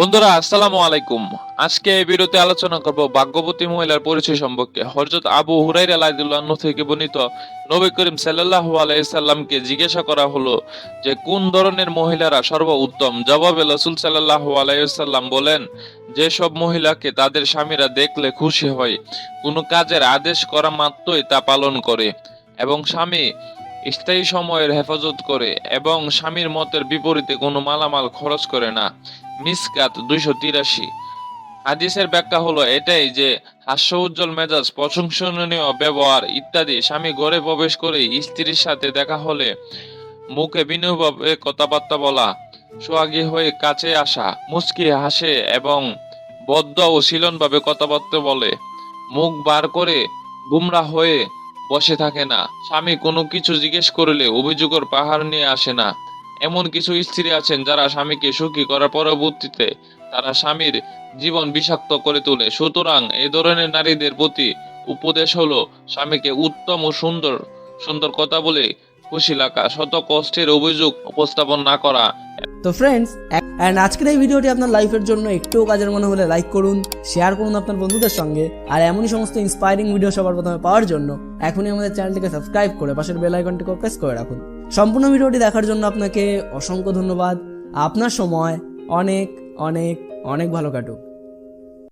বন্ধুরা, আসসালামু আলাইকুম। আজকে এই ভিডিওতে আলোচনা করব ভাগ্যবতী মহিলার পরিচয় সম্পর্কে। হযরত আবু হুরাইরা রাদিয়াল্লাহু থেকে বর্ণিত নবী করিম সাল্লাল্লাহু আলাইহি সাল্লামকে জিজ্ঞাসা করা হলো যে, কোন ধরনের মহিলারা সর্ব উত্তম জবাবে রাসূল সাল্লাল্লাহু আলাইহি সাল্লাম বলেন যে সব মহিলাকে তাদের স্বামীরা দেখলে খুশি হয়, কোনো কাজের আদেশ করা মাত্রই তা পালন করে এবং স্বামী স্থায়ী সময়ের হেফাজত করে এবং স্বামীর মতের বিপরীতে কোনো মালামাল খরচ করে না। মিসকাত দুইশো তিরাশি। হাদিসের ব্যাখ্যা হলো এটাই যে হাস্য উজ্জ্বল মেজাজ, প্রশংসনীয় ব্যবহার ইত্যাদি স্বামী ঘরে প্রবেশ করে স্ত্রীর সাথে দেখা হলে মুখে বিনয়ভাবে কথাবার্তা বলা, সোহাগী হয়ে কাছে আসা, মুচকি হাসে এবং বদ্ধ ও শিলনভাবে কথাবার্তা বলে, মুখ বার করে গুমরা হয়ে বসে থাকে না। স্বামী কোনো কিছু জিজ্ঞেস করলে অভিযোগের পাহাড় নিয়ে আসে না। এমন কিছু স্ত্রী আছেন যারা স্বামীকে সুখী করার পরবর্তীতে তারা স্বামীর জীবন বিষাক্ত করে তোলে। সুতরাং এই ধরনের নারীদের প্রতি উপদেশ হলো স্বামীকে উত্তম ও সুন্দর সুন্দর কথা বলে খুশি লাগা শত কষ্টের অভিযোগ উপস্থাপন না করা। তো ফ্রেন্ডস অ্যান্ড আজকের এই ভিডিওটি আপনার লাইফের জন্য একটুও কাজের মনে হলে লাইক করুন শেয়ার করুন আপনার বন্ধুদের সঙ্গে, আর এমনই সমস্ত ইন্সপায়ারিং ভিডিও সবার প্রথমে পাওয়ার জন্য এখনই আমাদের চ্যানেলটিকে সাবস্ক্রাইব করে পাশের বেল আইকনটিকে প্রেস করে রাখুন। সম্পূর্ণ ভিডিওটি দেখার জন্য আপনাকে অসংখ্য ধন্যবাদ। আপনার সময় অনেক অনেক অনেক ভালো কাটুক।